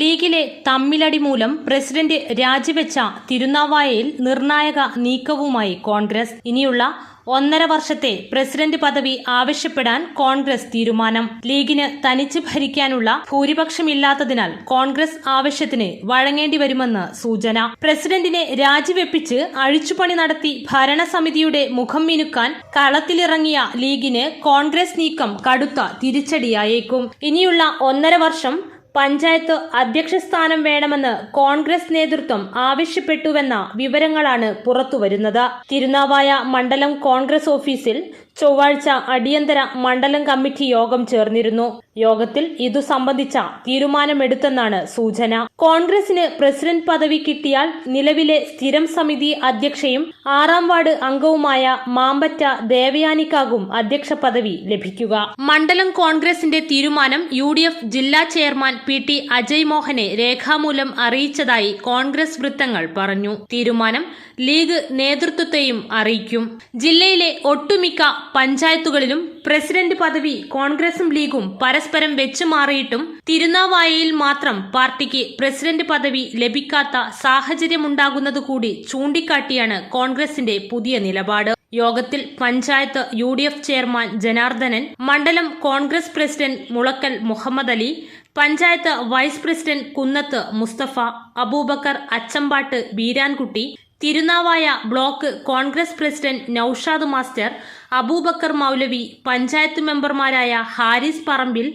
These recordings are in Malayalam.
ലീഗിലെ തമ്മിലടി മൂലം പ്രസിഡന്റ് രാജിവെച്ച തിരുനാവായയിൽ നിർണായക നീക്കവുമായി കോൺഗ്രസ്. ഇനിയുള്ള ഒന്നര വർഷത്തെ പ്രസിഡന്റ് പദവി ആവശ്യപ്പെടാൻ കോൺഗ്രസ് തീരുമാനം. ലീഗിന് തനിച്ച് ഭരിക്കാനുള്ള ഭൂരിപക്ഷമില്ലാത്തതിനാൽ കോൺഗ്രസ് ആവശ്യത്തിന് വഴങ്ങേണ്ടി വരുമെന്ന് സൂചന. പ്രസിഡന്റിനെ രാജിവെപ്പിച്ച് അഴിച്ചുപണി നടത്തി ഭരണസമിതിയുടെ മുഖം മിനുക്കാൻ കളത്തിലിറങ്ങിയ ലീഗിന് കോൺഗ്രസ് നീക്കം കടുത്ത തിരിച്ചടിയായേക്കും. ഇനിയുള്ള ഒന്നര വർഷം പഞ്ചായത്ത് അധ്യക്ഷ സ്ഥാനം വേണമെന്ന് കോൺഗ്രസ് നേതൃത്വം ആവശ്യപ്പെട്ടുവെന്ന വിവരങ്ങളാണ് പുറത്തുവരുന്നത്. തിരുനാവായ മണ്ഡലം കോൺഗ്രസ് ഓഫീസിൽ ചൊവ്വാഴ്ച അടിയന്തര മണ്ഡലം കമ്മിറ്റി യോഗം ചേർന്നിരുന്നു. യോഗത്തിൽ ഇതു സംബന്ധിച്ച തീരുമാനമെടുത്തെന്നാണ് സൂചന. കോൺഗ്രസിന് പ്രസിഡന്റ് പദവി കിട്ടിയാൽ നിലവിലെ സ്ഥിരം സമിതി അധ്യക്ഷയും ആറാം വാർഡ് അംഗവുമായ മാമ്പറ്റ ദേവയാനിക്കാകും അധ്യക്ഷ പദവി ലഭിക്കുക. മണ്ഡലം കോൺഗ്രസിന്റെ തീരുമാനം യു ജില്ലാ ചെയർമാൻ പി ടി അജയ് മോഹനെ രേഖാമൂലം അറിയിച്ചതായി കോൺഗ്രസ് വൃത്തങ്ങൾ പറഞ്ഞു. തീരുമാനം ലീഗ് നേതൃത്വത്തെയും അറിയിക്കും. ജില്ലയിലെ ഒട്ടുമിക്ക പഞ്ചായത്തുകളിലും പ്രസിഡന്റ് പദവി കോൺഗ്രസും ലീഗും പരസ്പരം വെച്ചുമാറിയിട്ടും തിരുനാവായയിൽ മാത്രം പാർട്ടിക്ക് പ്രസിഡന്റ് പദവി ലഭിക്കാത്ത സാഹചര്യമുണ്ടാകുന്നത് കൂടി ചൂണ്ടിക്കാട്ടിയാണ് കോൺഗ്രസിന്റെ പുതിയ നിലപാട്. യോഗത്തിൽ panchayat U D F chairman Janardhanan മണ്ഡലം Congress president Mulakkal Muhammad Ali panchayat vice president Kunnath Mustafa Abubakar Achambatt Beerankutty Tirunavaya block Congress president Noushad master Abubakar മൗലവി പഞ്ചായത്ത് മെമ്പർമാരായ ഹാരിസ് പറമ്പിൽ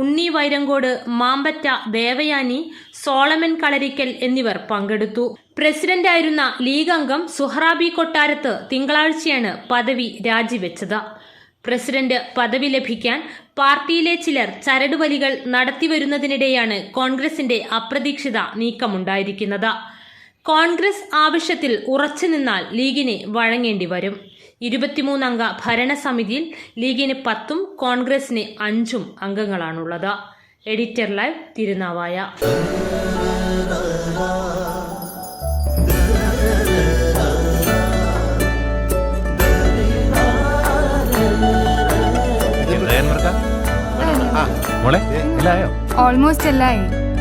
ഉണ്ണി വൈരങ്കോട് മാമ്പറ്റ ദേവയാനി സോളമൻ കളരിക്കൽ എന്നിവർ പങ്കെടുത്തു. പ്രസിഡന്റായിരുന്ന ലീഗ് അംഗം സുഹറാബി കൊട്ടാരത്ത് തിങ്കളാഴ്ചയാണ് പദവി രാജിവെച്ചത്. പ്രസിഡന്റ് പദവി ലഭിക്കാൻ പാർട്ടിയിലെ ചിലർ ചരടുവലികൾ നടത്തിവരുന്നതിനിടെയാണ് കോൺഗ്രസിന്റെ അപ്രതീക്ഷിത നീക്കമുണ്ടായിരിക്കുന്നത്. കോൺഗ്രസ് ആവശ്യത്തിൽ ഉറച്ചു നിന്നാൽ ലീഗിന് വഴങ്ങേണ്ടി വരും ഇരുപത്തിമൂന്നംഗ ഭരണസമിതിയിൽ ലീഗിന് പത്തും കോൺഗ്രസിന് അഞ്ചും അംഗങ്ങളാണുള്ളത് എഡിറ്റർ ലൈവ് തിരുനാവായ എല്ലായോ ഓൾമോസ്റ്റ് എല്ലായി